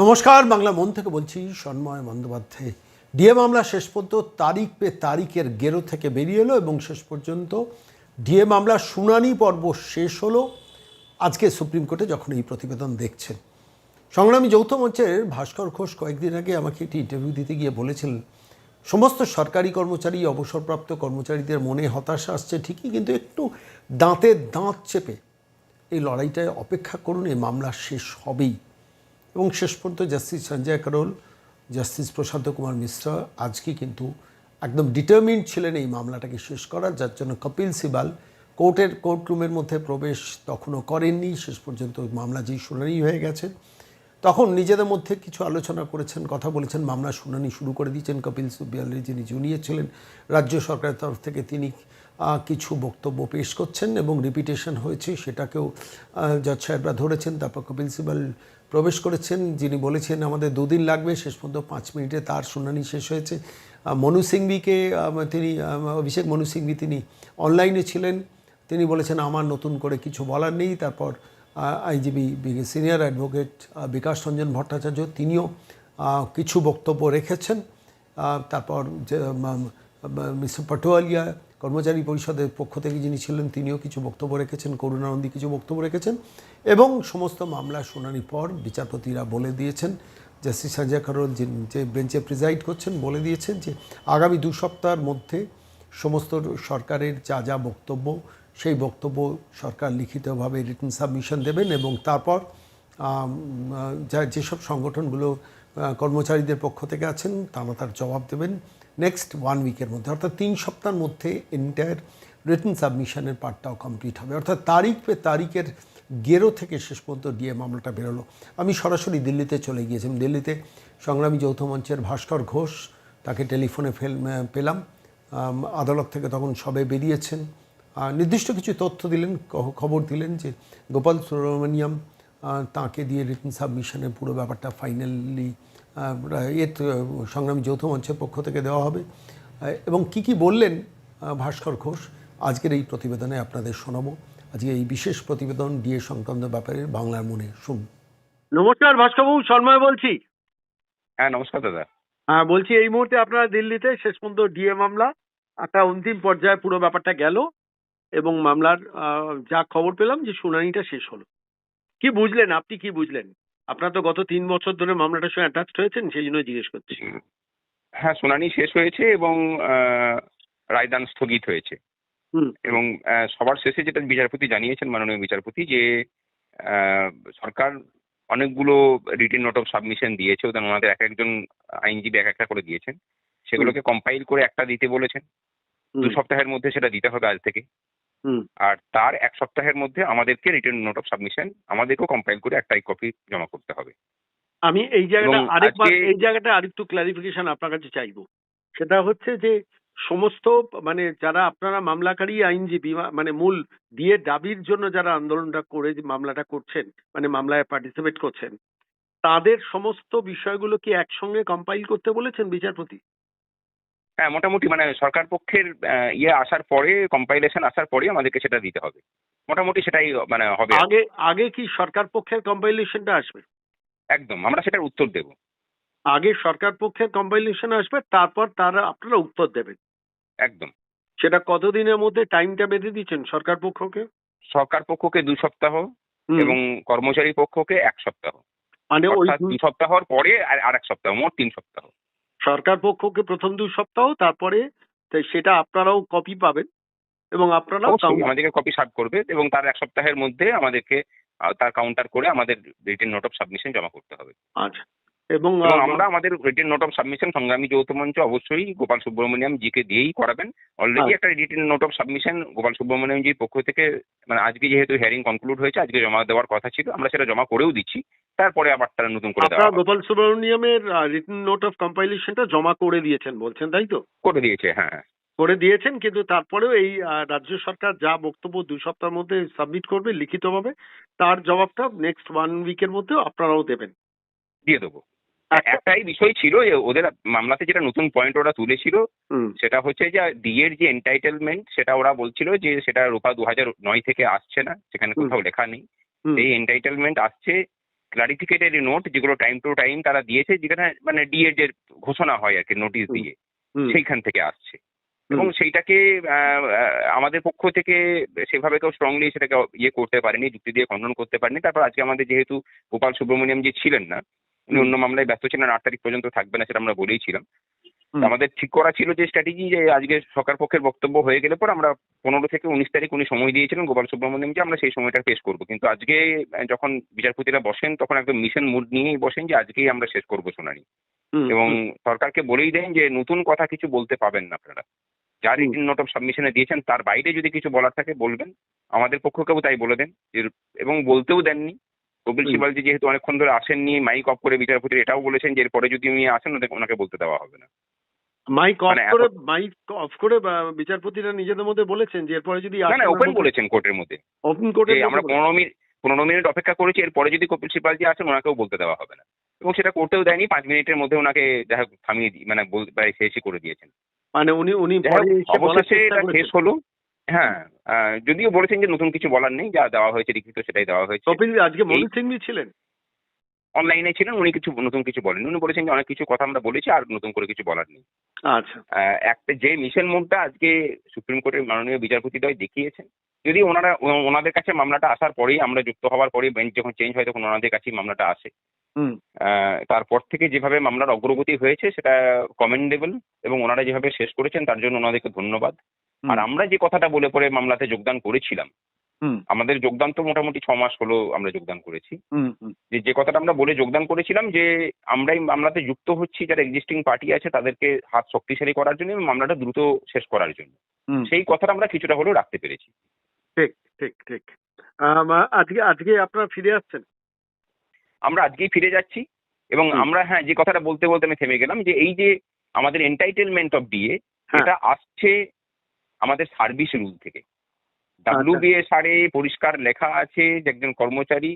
নমস্কার, বাংলা মন থেকে বলছি সন্ময় বন্দ্যোপাধ্যায়। ডিএ মামলা শেষ পর্যন্ত তারিখ পে তারিখের গেরো থেকে বেরিয়ে এলো এবং শেষ পর্যন্ত ডিএ মামলার শুনানি পর্ব শেষ হলো। আজকে সুপ্রিম কোর্টে যখন এই প্রতিবেদন দেখছেন। সংগ্রামী যৌথ মঞ্চের ভাস্কর ঘোষ কয়েকদিন আগে আমাকে একটি ইন্টারভিউ দিতে গিয়ে বলেছিলেন, সমস্ত সরকারি কর্মচারী, অবসরপ্রাপ্ত কর্মচারীদের মনে হতাশা আসছে ঠিকই, কিন্তু একটু দাঁতে দাঁত চেপে এই লড়াইটায় অপেক্ষা করুন, এই মামলা শেষ হবেই। এবং শেষ পর্যন্ত জাস্টিস সঞ্জয় করোল জাস্টিস প্রশান্ত কুমার মিশ্রা আজকে কিন্তু একদম ডিটারমিন্ড ছিলেন এই মামলাটাকে শেষ করার, যার জন্য কপিল সিবাল কোর্টের কোর্টরুমের মধ্যে প্রবেশ তখনও করেননি। শেষ পর্যন্ত মামলা যেই শুনানি হয়ে গেছে। তখন নিজেদের মধ্যে কিছু আলোচনা করেছেন, কথা বলেছেন, মামলা শুনানি শুরু করে দিয়েছেন কপিল সিবালের যিনি জুনিয়র ছিলেন। রাজ্য সরকারের তরফ থেকে তিনি কিছু বক্তব্য পেশ করছেন এবং রিপিটেশন হয়েছে, সেটাকেও জজ সাহেবরা ধরেছেন, তারপর সিবাল প্রবেশ করেছেন, যিনি বলেছেন, আমাদের দুদিন লাগবে, শেষ পর্যন্ত পাঁচ মিনিটে তার শুনানি শেষ হয়েছে। মনু সিংভিকে তিনি অভিষেক মনু সিংভি তিনি অনলাইনে ছিলেন। তিনি বলেছেন, আমার নতুন করে কিছু বলার নেই। তারপর IGB senior advocate Bikash Ranjan Bhattacharya তিনিও কিছু বক্তব্য রেখেছেন। তারপর মিস্টার পাটোয়ালিয়া কর্মচারী পরিষদের পক্ষ থেকে যিনি ছিলেন, তিনিও কিছু বক্তব্য রেখেছেন, করুণানন্দী কিছু বক্তব্য রেখেছেন এবং সমস্ত মামলা শুনানির পর বিচারপতিরা বলে দিয়েছেন, জাস্টিস সঞ্জয় কারোর যে বেঞ্চে প্রিজাইড করছেন বলে দিয়েছেন যে আগামী দু সপ্তাহের মধ্যে সমস্ত সরকারের যা যা বক্তব্য, সেই বক্তব্য সরকার লিখিতভাবে রিটার্ন সাবমিশন দেবেন এবং তারপর যা যেসব সংগঠনগুলো কর্মচারীদের পক্ষ থেকে আছেন, তারা তার জবাব দেবেন। নেক্সট ওয়ান উইকের মধ্যে, অর্থাৎ তিন সপ্তাহের মধ্যে এন্টায়ার রিটার্ন সাবমিশনের পার্টটাও কমপ্লিট হবে। অর্থাৎ তারিখ পে তারিখের গেরো থেকে শেষ পর্যন্ত ডিএ মামলাটা বেরোলো। আমি সরাসরি দিল্লিতে চলে গিয়েছিলাম। দিল্লিতে সংগ্রামী যৌথ মঞ্চের ভাস্কর ঘোষ, তাকে টেলিফোনে ফেল পেলাম। আদালত থেকে তখন সবে বেরিয়েছেন। নির্দিষ্ট কিছু তথ্য দিলেন খবর দিলেন যে গোপাল সুব্রমণিয়াম তাকে দিয়ে রিটার্ন সাবমিশনের পুরো ব্যাপারটা ফাইনালি এর আহ, সংগ্রামী যৌথ মঞ্চের পক্ষ থেকে দেওয়া হবে। এবং কি কি বললেন ভাস্কর ঘোষ আজকের এই প্রতিবেদনে আপনাদের শোনাবো। আজকে এই বিশেষ প্রতিবেদন ডিএ সংক্রান্ত ব্যাপারে বাংলার মনে। শুন নমস্কার ভাস্করবাবু শর্মা বলছি। হ্যাঁ নমস্কার দাদা। হ্যাঁ বলছি এই মুহূর্তে আপনারা দিল্লিতে শেষ পর্যন্ত ডিএ মামলা একটা অন্তিম পর্যায়ে পুরো ব্যাপারটা গেল এবং মামলার যা খবর পেলাম যে শুনানিটা শেষ হলো। কি বুঝলেন আপনি কি বুঝলেন? আপনার তো গত তিন বছর ধরে মামলাটার সঙ্গে অ্যাটাচড হয়েছেন সেই জন্য জিজ্ঞেস করছি। হ্যাঁ শুনানি শেষ হয়েছে এবং রায়দান স্থগিত হয়েছে। এবং সবার শেষে যেটা বিচারপতি জানিয়েছেন মাননীয় বিচারপতি যে আহ, সরকার অনেকগুলো রিটেন নোট অফ সাবমিশন দিয়েছে ওদের ওনাদের এক একজন আইনজীবী এক একটা করে দিয়েছেন। সেগুলোকে কম্পাইল করে একটা দিতে বলেছেন। দু সপ্তাহের মধ্যে সেটা দিতে হবে আজ থেকে। আর তার এক সপ্তাহের মধ্যে আমাদেরকে রিটার্ন নোট অফ সাবমিশন আমাদেরকেও কম্পাইল করে একটাই কপি জমা করতে হবে। আমি এই জায়গাটা আরেকবার এই জায়গাটা আরেকটু ক্লারিফিকেশন আপনার কাছে চাইব। সেটা হচ্ছে যে সমস্ত মানে যারা আপনারা মামলাকারী আইনজীবী মানে মূল দিয়ে দাবির জন্য যারা আন্দোলনটা করে যে মামলাটা করছেন মানে মামলায় পার্টিসিপেট করছেন তাদের সমস্ত বিষয়গুলো কি একসঙ্গে কম্পাইল করতে বলেছেন বিচারপতি? হ্যাঁ মোটামুটি মানে সরকার পক্ষের ইয়ে আসার পরে কম্পাইলেশন আসার পরে আমাদেরকে সেটা দিতে হবে। মোটামুটি সেটাই মানে হবে। আগে আগে কি সরকার পক্ষের কম্পাইলেশনটা আসবে? একদম আমরা সেটার উত্তর দেব। আগে সরকার পক্ষের কম্পাইলেশন আসবে তারপর তারা আপনারা উত্তর দেবেন। একদম। সেটা কতদিনের মধ্যে টাইমটা বেঁধে দিচ্ছেন সরকার পক্ষকে? সরকার পক্ষকে দু সপ্তাহ এবং কর্মচারী পক্ষকে এক সপ্তাহ। মানে ওই দুই- দু সপ্তাহর পরে আর আর এক সপ্তাহ মোট তিন সপ্তাহ। সরকার পক্ষকে প্রথম দুই সপ্তাহ তারপরে সেটা আপনারাও কপি পাবেন এবং আপনারাও আমাদেরকে কপি সার্ভ করবে এবং তার এক সপ্তাহের মধ্যে আমাদেরকে তার কাউন্টার করে আমাদের রিটেন নোট অফ সাবমিশন জমা করতে হবে। আচ্ছা। এবং আমরা আমাদের রিটেন নোট অফ সাবমিশন সংগ্রামী যৌথ মঞ্চ অবশ্যই গোপাল সুব্রমণিয়াম জিকে দিয়েই করাবেন। অলরেডি আচ্ছা। একটা written note of submission Gopal Subramaniam জির পক্ষ থেকে মানে আজকে যেহেতু হিয়ারিং কনক্লুড হয়েছে আজকে জমা দেওয়ার কথা ছিল আমরা সেটা জমা করেও দিচ্ছি। তারপরে আবার তারা নতুন করে দেওয়া গোপাল সুব্রমণিয়ামের রিটেন নোট অফ কম্পাইলেশনটা জমা করে দিয়েছেন বলছেন তাই তো? করে দিয়েছে হ্যাঁ হ্যাঁ। করে দিয়েছেন কিন্তু তারপরেও এই রাজ্য সরকার যা বক্তব্য দুই সপ্তাহের মধ্যে সাবমিট করবে লিখিতভাবে তার জবাবটা নেক্সট ওয়ান উইকের মধ্যে আপনারাও দেবেন। দিয়ে দেবো। একটাই বিষয় ছিল যে ওদের মামলাতে যেটা নতুন পয়েন্ট ওরা তুলেছিল সেটা হচ্ছে যে ডিএর যে এন্টাইটেলমেন্ট সেটা ওরা বলছিল যে সেটা রূপা দু হাজার নয় থেকে আসছে না সেখানে কোথাও লেখা নেই। এই এন্টাইটেলমেন্ট আসছে ক্লারিফিকেটরি নোট যেগুলো টাইম টু টাইম তারা দিয়েছে যেখানে মানে ডিএ যে ঘোষণা হয় আর কি নোটিশ দিয়ে সেইখান থেকে আসছে। এবং সেইটাকে আমাদের পক্ষ থেকে সেভাবে কেউ স্ট্রংলি সেটাকে ইয়ে করতে পারেনি যুক্তি দিয়ে খণ্ডন করতে পারেনি। তারপর আজকে আমাদের যেহেতু গোপাল সুব্রমণিয়াম যে ছিলেন না উনি অন্য মামলায় ব্যস্ত ছিলেন আট তারিখ পর্যন্ত থাকবে না সেটা আমরা বলেইছিলাম হুম। আমাদের ঠিক করা ছিল যে স্ট্র্যাটেজি যে আজকে সরকার পক্ষের বক্তব্য হয়ে গেলে পর আমরা পনেরো থেকে উনিশ তারিখ উনি সময় দিয়েছিলেন গোপাল সুব্রমণিয়াম যে আমরা সেই সময়টা পেশ করব। কিন্তু আজকে যখন বিচারপতিরা বসেন তখন একদম মিশন মুড নিয়েই বসেন যে আজকেই আমরা শেষ করব শুনানি। এবং সরকারকে বলেই দেন যে নতুন কথা কিছু বলতে পাবেন না আপনারা। যা। রিটিন নোট অফ সাবমিশনে দিয়েছেন তার বাইরে যদি কিছু বলার থাকে বলবেন। আমাদের পক্ষকেও তাই বলে দেন। যে- এবং বলতেও দেননি। কপিল। সিবালজি যেহেতু অনেকক্ষণ ধরে আসেননি মাইক অফ করে বিচারপতি এটাও বলেছেন যে এরপরে যদি উনি আসেন ওনাকে- বলতে দেওয়া হবে না। মাইক অফ মানে করে মাইক অফ করে বিচারপতিরা নিজেদের মধ্যে বলেছেন যে এরপরে যদি না না ওপেন বলেছেন কোর্টের মধ্যে। ওপেন কোর্টে আমরা পনেরো মিনিট পনেরো মিনিট অপেক্ষা করেছি এরপরে যদি কপিল সিবালজি আসেন ওনাকেও বলতে দেওয়া হবে না। এবং সেটা করতেও দেয়নি পাঁচ মিনিটের মধ্যে ওনাকে থামিয়ে দি- মানে শেষই করে দিয়েছেন। মানে উনি উনি অবশেষে এটা শেষ হলো। হ্যাঁ যদিও বলেছেন যে নতুন কিছু বলার নেই যা দেওয়া হয়েছে লিখিত সেটাই দেওয়া হয়েছে। কপিল আজকে মনোজ সিংভি ছিলেন? অনলাইনে ছিলেন উনি কিছু নতুন কিছু বলেন। উনি বলেছেন যে অনেক কিছু কথা আমরা বলেছি আর নতুন করে কিছু বলার নেই। আচ্ছা। একটা যে মিশন মুডটা আজকে সুপ্রিম কোর্টের মাননীয় বিচারপতিদ্বয় দেখিয়েছেন যদি ওনারা ওনাদের কাছে মামলাটা আসার পরেই আমরা যুক্ত হওয়ার পরেই বেঞ্চ যখন চেঞ্জ হয় তখন ওনাদের কাছেই মামলাটা আসে। আহ, তারপর থেকে যেভাবে মামলার অগ্রগতি হয়েছে সেটা কমেন্ডেবল এবং ওনারা যেভাবে শেষ করেছেন তার জন্য ওনাদেরকে ধন্যবাদ। আর আমরা যে কথাটা বলে পরে মামলাতে যোগদান করেছিলাম আমাদের যোগদান তো মোটামুটি ছ মাস হলো আমরা যোগদান করেছি। যে যে কথাটা আমরা বলে যোগদান করেছিলাম যে আমরাই মামলাতে যুক্ত হচ্ছি যারা এক্সিস্টিং পার্টি আছে তাদেরকে হাত শক্তিশালী করার জন্য মামলাটা দ্রুত শেষ করার জন্য। সেই কথাটা আমরা কিছুটা হলেও রাখতে পেরেছি। ঠিক ঠিক ঠিক। আজকে আজকে আপনারা ফিরে আসছেন? আমরা আজকেই ফিরে যাচ্ছি এবং আমরা হ্যাঁ যে কথাটা বলতে বলতে আমি থেমে গেলাম যে এই যে আমাদের এন্টাইটেলমেন্ট অফ ডিএ। এটা আসছে আমাদের সার্ভিস রুল থেকে। আচ্ছা। ডাব্লিউবিএস আরে পরিষ্কার লেখা আছে যে একজন কর্মচারী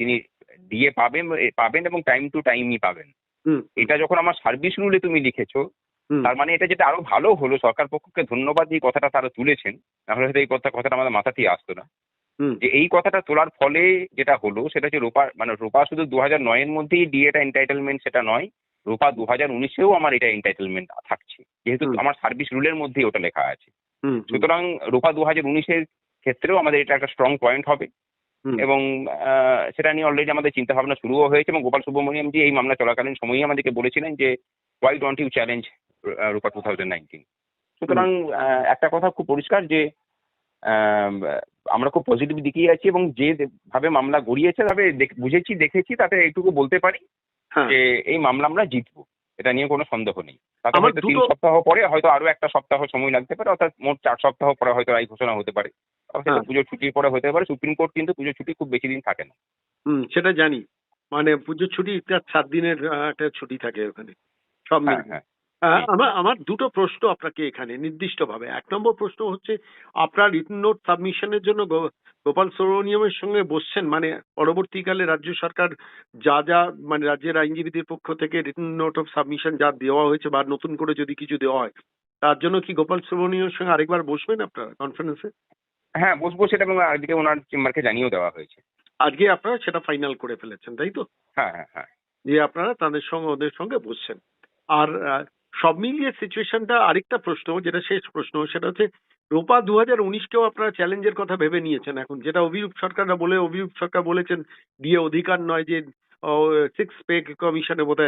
তিনি ডিএ পাবেন পাবেন এবং টাইম টু টাইমই পাবেন। এটা যখন আমার সার্ভিস রুলে তুমি লিখেছো তার মানে এটা যেটা আরও ভালো হলো সরকার পক্ষকে ধন্যবাদ এই কথাটা তারা তুলেছেন নাহলে হয়তো এই কথা কথাটা আমাদের মাথাতেই আসতো না। যে এই কথাটা তোলার ফলে যেটা হলো সেটা হচ্ছে রূপা মানে রূপা শুধু দু হাজার নয়ের মধ্যেই ডিএটা এন্টাইটেলমেন্ট সেটা নয় রূপা দু হাজার উনিশেও আমার এটা এন্টাইটেলমেন্ট থাকছে। যেহেতু আমার সার্ভিস রুলের মধ্যেই ওটা লেখা আছে। সুতরাং রূপা দু হাজার উনিশের ক্ষেত্রেও আমাদের এটা একটা স্ট্রং পয়েন্ট হবে। এবং সেটা নিয়ে অলরেডি আমাদের চিন্তা ভাবনা শুরুও হয়েছে এবং গোপাল সুব্রমণিয়াম জি এই মামলা চলাকালীন সময়ই আমাদেরকে বলেছিলেন যে why don't you challenge Rupa two thousand nineteen সুতরাং একটা কথা খুব পরিষ্কার যে আম, আমরা খুব পজিটিভ দিকেই আছি এবং যে ভাবে মামলা গড়িয়েছে দেখ- বুঝেছি দেখেছি তাতে এইটুকু বলতে পারি হ্যাঁ। যে এই মামলা আমরা জিতবো। এটা নিয়ে কোনো সন্দেহ নেই। তাতে হয়তো তিন সপ্তাহ পরে হয়তো আরও একটা সপ্তাহ সময় লাগতে পারে অর্থাৎ মোট চার সপ্তাহ পরে হয়তো রায় ঘোষণা হতে পারে। পুজোর ছুটির পরে হতে পারে সুপ্রিম কোর্ট কিন্তু পুজোর ছুটি খুব বেশি দিন থাকে না। হুম সেটা জানি। মানে পুজোর ছুটি সাত দিনের একটা ছুটি থাকে ওখানে। সব হ্যাঁ মিলিয়ে হ্যাঁ। আমার আমার দুটো প্রশ্ন আপনাকে এখানে নির্দিষ্টভাবে। এক নম্বর প্রশ্ন হচ্ছে আপনার রিটার্ন নোট সাবমিশনের জন্য গোপাল সুব্রমণিয়মের সঙ্গে বসছেন? মানে পরবর্তীকালে রাজ্য সরকার যা যা মানে রাজ্যের আইনজীবীদের পক্ষ থেকে রিটার্ন নোট অফ সাবমিশন যা দেওয়া হয়েছে বা নতুন করে যদি কিছু দেওয়া হয় তার জন্য কি গোপাল সুব্রমণিয়মের সঙ্গে আরেকবার বসবেন আপনারা কনফারেন্সে হ্যাঁ বসবো সেটা এবং আজকে ওনার চেম্বারকে জানিয়েও দেওয়া হয়েছে। আজকে আপনারা সেটা ফাইনাল করে ফেলেছেন তাই তো? হ্যাঁ হ্যাঁ হ্যাঁ। যে আপনারা তাদের সঙ্গে ওদের সঙ্গে বসছেন। আর সব মিলিয়ে সিচুয়েশনটা আরেকটা প্রশ্ন, যেটা শেষ প্রশ্ন, সেটা হচ্ছে রোপা দু হাজার উনিশকেও আপনারা চ্যালেঞ্জের কথা ভেবে নিয়েছেন এখন, যেটা অভিরূপ সরকাররা বলে, অভিরূপ সরকার বলেছেন, দিয়ে অধিকার নয় যে সিক্স পে কমিশনে বোধ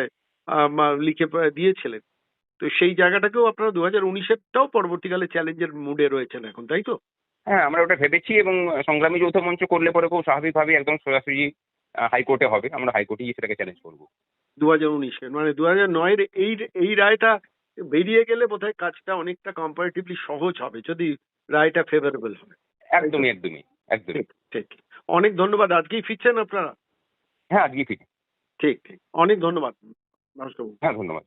লিখে দিয়েছিলেন। তো সেই জায়গাটাকেও আপনারা দু হাজার উনিশেরটাও পরবর্তীকালে চ্যালেঞ্জের মুডে রয়েছেন এখন, তাই তো? হ্যাঁ আমরা ওটা ভেবেছি এবং সংগ্রামী যৌথ মঞ্চ করলে পরে খুব স্বাভাবিকভাবে একদম সোজাসুজি হাইকোর্টে হবে আমরা হাইকোর্টেই সেটাকে চ্যালেঞ্জ করব। দু হাজার উনিশে মানে দু হাজার নয়ের এই এই রায়টা বেরিয়ে গেলে বোধহয় কাজটা অনেকটা কম্পারেটিভলি সহজ হবে যদি রায়টা ফেভারেবল হয়। একদমই একদমই একদমই। ঠিক ঠিক অনেক ধন্যবাদ। আজকেই ফিরছেন আপনারা? হ্যাঁ আজকেই ফিরছেন ঠিক ঠিক। অনেক ধন্যবাদ হ্যাঁ ধন্যবাদ।